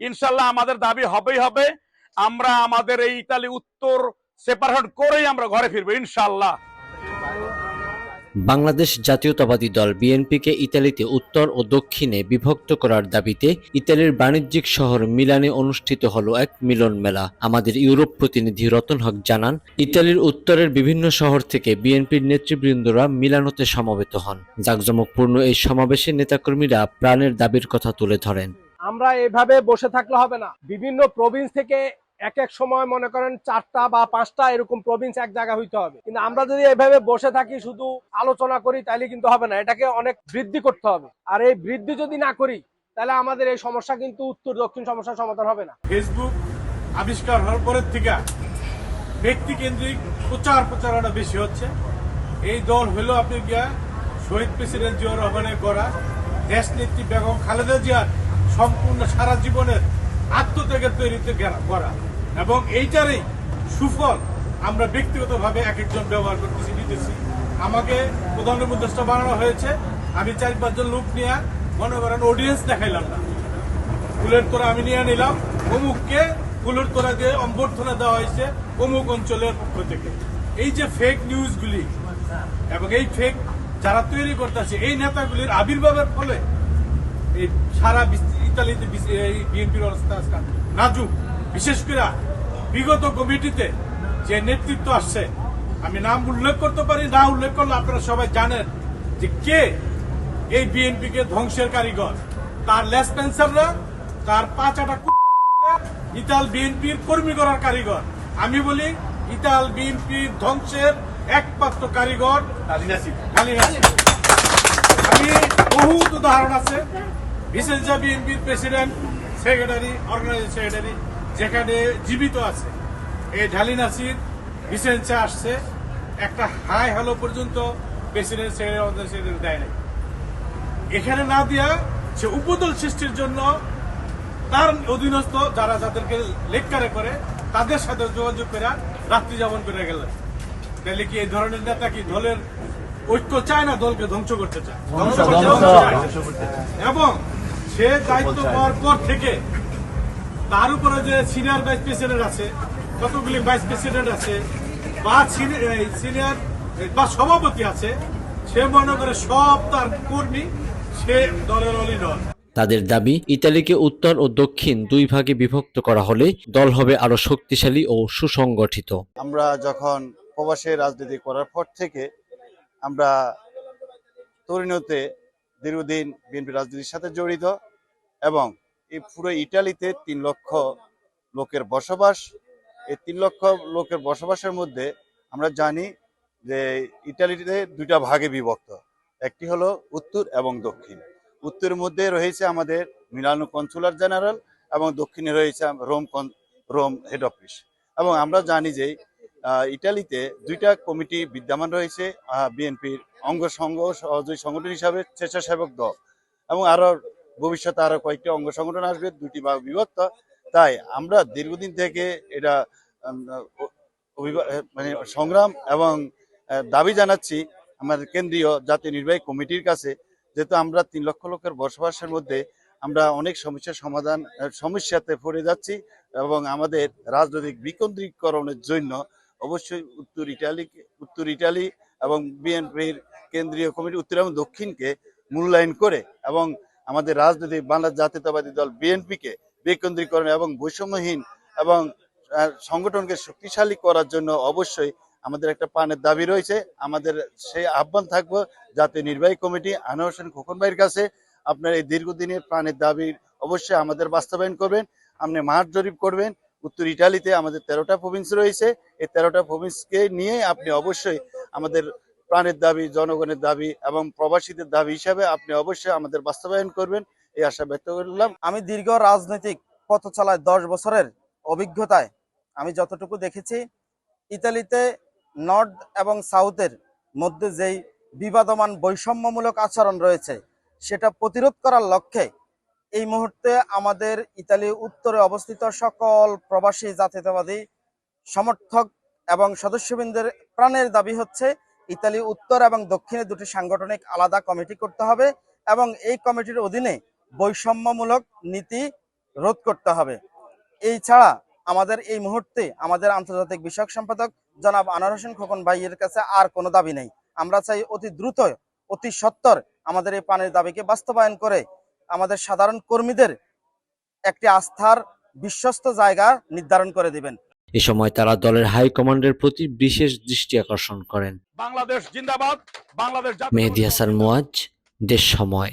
ইনশাল্লাহ আমাদের দাবি হবেই হবে। আমরা আমাদের এই ইতালি উত্তর সেপারেশন করেই আমরা ঘরে ফিরবো, ইনশাল্লাহ। বাংলাদেশ জাতীয়তাবাদী দল বিএনপিকে ইতালিতে উত্তর ও দক্ষিণে বিভক্ত করার দাবিতে ইতালির বাণিজ্যিক শহর মিলানে অনুষ্ঠিত হল এক মিলন মেলা। আমাদের ইউরোপ প্রতিনিধি রতন হক জানান, ইতালির উত্তরের বিভিন্ন শহর থেকে বিএনপির নেতৃবৃন্দরা মিলানোতে সমবেত হন। জাঁকজমকপূর্ণ এই সমাবেশে নেতাকর্মীরা প্রাণের দাবির কথা তুলে ধরেন। আমরা এভাবে বসে থাকলে হবে না। বিভিন্ন প্রভিন্স থেকে এক এক সময় মনে করেন চারটা বা পাঁচটা এরকম প্রভিন্স এক জায়গা হইতে হবে। কিন্তু আমরা যদি এভাবে বসে থাকি, শুধু আলোচনা করি তাহলে কিন্তু হবে না। এটাকে অনেক বৃদ্ধি করতে হবে। আর এই বৃদ্ধি যদি না করি তাহলে আমাদের এই সমস্যা কিন্তু উত্তর দক্ষিণ সমস্যার সমাধান হবে না। ফেসবুক আবিষ্কার হওয়ার পরের থেকে ব্যক্তি কেন্দ্রিক প্রচার প্রচারণা বেশি হচ্ছে। এই দল হলো আপনি গিয়া শহীদ প্রেসিডেন্ট জিয়া রহমানের গড়া। দেশ নেত্রী বেগম খালেদা জিয়ার সম্পূর্ণ সারা জীবনের আত্মত্যাগের তৈরিতে গড়া। এবং এইটারই সুফল আমরা ব্যক্তিগতভাবে এক একজন ব্যবহার করতেছি নিতেছি আমাকে প্রধান উপদেষ্টা বানানো হয়েছে। আমি চার পাঁচজন লোক নিয়ে মনে করেন অডিয়েন্স দেখাইলাম না। ফুলের তোরা আমি নিয়ে নিলাম। অমুককে ফুলের তোরা দিয়ে অভ্যর্থনা দেওয়া হয়েছে অমুক অঞ্চলের পক্ষ থেকে। এই যে ফেক নিউজগুলি এবং এই ফেক যারা তৈরি করতেছে, এই নেতাগুলির আবির্ভাবের ফলে এই সারা ইতালিতে বিএনপির অবস্থা আজকে নাজুক। বিশেষ করে বিগত কমিটিতে যে নেতৃত্ব আসছে আমি নাম উল্লেখ করতে পারি না উল্লেখ করলে আপনারা সবাই জানেন যে কে এই বিএনপি কে ধ্বংসের কারিগর। তার লেস পেন্সাররা তার পাঁচ আটা ইতাল বিএনপির কর্মী করার কারিগর। আমি বলি ইতাল বিএনপির ধ্বংসের একমাত্র কারিগর আমি বহু উদাহরণ আছে। বিএনপির প্রেসিডেন্ট সেক্রেটারি সেক্রেটারি যেখানে জীবিত আছে। এই ঢালি নাসির বিশেষজ্ঞ আসছে একটা হাই হ্যালো পর্যন্ত প্রেসিডেন্ট সেক্রেটারি সেক্রেটারি দেয় নাই। এখানে না দিয়া সে উপদল সৃষ্টির জন্য তার অধীনস্থ যারা যাদেরকে লেখারে করে তাদের সাথে যোগাযোগ করে রাত্রি যাপন করে গেলেন তাহলে কি এই ধরনের নেতা কি দলের ঐক্য চায় না দলকে ধ্বংস করতে চায়? ধ্বংস করতে চায়। এবং সে দায়িত্ব পাওয়ার পর থেকে তার উপরে যে সিনিয়র ভাইস প্রেসিডেন্ট আছে কতগুলি ভাইস প্রেসিডেন্ট আছে বা সিনিয়র বা সভাপতি আছে সে মনে করে সব তার কর্মী সে দলের অলি নয় তাদের দাবি ইতালিকে উত্তর ও দক্ষিণ দুই ভাগে বিভক্ত করা হলে দল হবে আরও শক্তিশালী ও সুসংগঠিত। আমরা যখন প্রবাসে রাজনীতি করার পর থেকে আমরা তরুণতে দীর্ঘদিন বিএনপি রাজনীতির সাথে জড়িত এবং এই পুরো ইটালিতে তিন লক্ষ লোকের বসবাস, এই তিন লক্ষ লোকের বসবাসের মধ্যে আমরা জানি যে ইটালিতে দুইটা ভাগে বিভক্ত। একটি হলো উত্তর এবং দক্ষিণ। উত্তরের মধ্যে রয়েছে আমাদের মিলানো কনসুলার জেনারেল এবং দক্ষিণে রয়েছে রোম রোম হেড অফিস এবং আমরা জানি যে ইটালিতে দুইটা কমিটি বিদ্যমান রয়েছে বিএনপির অঙ্গ সংঘ, সহযোগী সংগঠন হিসাবে স্বেচ্ছাসেবক দল। এবং আরও ভবিষ্যতে আরও কয়েকটি অঙ্গ সংগঠন আসবে, দুটি বা বিভক্ত। তাই আমরা দীর্ঘদিন থেকে এটা মানে সংগ্রাম এবং দাবি জানাচ্ছি আমাদের কেন্দ্রীয় জাতীয় নির্বাহী কমিটির কাছে, যেহেতু আমরা তিন লক্ষ লোকের বসবাসের মধ্যে আমরা অনেক সমস্যার সমাধান সমস্যাতে পড়ে যাচ্ছি এবং আমাদের রাজনৈতিক বিকেন্দ্রীকরণের জন্য অবশ্যই উত্তর ইটালি উত্তর ইটালি এবং বিএনপির কেন্দ্রীয় কমিটি, উত্তর এবং দক্ষিণকে মূল্যায়ন করে এবং আমাদের রাজনৈতিক বাংলা জাতীয়তাবাদী দল বিএনপিকে বিকেন্দ্রীকরণ এবং বৈষম্যহীন এবং সংগঠনকে শক্তিশালী করার জন্য অবশ্যই আমাদের একটা পানের দাবি রয়েছে। আমাদের সেই আহ্বান থাকব জাতীয় নির্বাহী কমিটি, আনোয়ার হোসেন খোকন ভাইয়ের কাছে। আপনার এই দীর্ঘদিনের প্রাণের দাবির অবশ্যই আমাদের বাস্তবায়ন করবেন, আপনি মাঠ জরিপ করবেন। উত্তর ইটালিতে আমাদের তেরোটা প্রভিন্স রয়েছে। এই তেরোটা প্রভিন্সকে নিয়ে আপনি অবশ্যই আমাদের প্রাণের দাবি, জনগণের দাবি এবং প্রবাসীদের দাবি হিসাবে আপনি অবশ্যই আমাদের বাস্তবায়ন করবেন। এই আশা ব্যক্ত করলাম। আমি দীর্ঘ রাজনৈতিক পথ চলায় দশ বছরের অভিজ্ঞতায় আমি যতটুকু দেখেছি, ইতালিতে নর্থ এবং সাউথের মধ্যে যেই বিবাদমান বৈষম্যমূলক আচরণ রয়েছে, সেটা প্রতিরোধ করার লক্ষ্যে এই মুহূর্তে আমাদের ইতালি উত্তরে অবস্থিত সকল প্রবাসী জাতীয়তাবাদী সমর্থক এবং সদস্যবৃন্দের প্রাণের দাবি হচ্ছে, ইতালি উত্তর এবং দক্ষিণে দুটি সাংগঠনিক আলাদা কমিটি করতে হবে এবং এই কমিটির অধীনে বৈষম্যমূলক নীতি রোধ করতে হবে। এই ছাড়া আমাদের এই মুহূর্তে আমাদের আন্তর্জাতিক বিষয়ক সম্পাদক জনাব আনোয়ার হোসেন খোকন ভাইয়ের কাছে আর কোনো দাবি নেই। আমরা চাই অতি দ্রুত, অতি সত্বর আমাদের এই পানির দাবিকে বাস্তবায়ন করে আমাদের সাধারণ কর্মীদের একটি আস্থার বিশ্বস্ত জায়গা নির্ধারণ করে দিবেন। এ সময় তারা দলের হাইকমান্ডের প্রতি বিশেষ দৃষ্টি আকর্ষণ করেন। বাংলাদেশ জিন্দাবাদ বাংলাদেশ মেহেদি হাসান মুয়াজ দেশ সময়।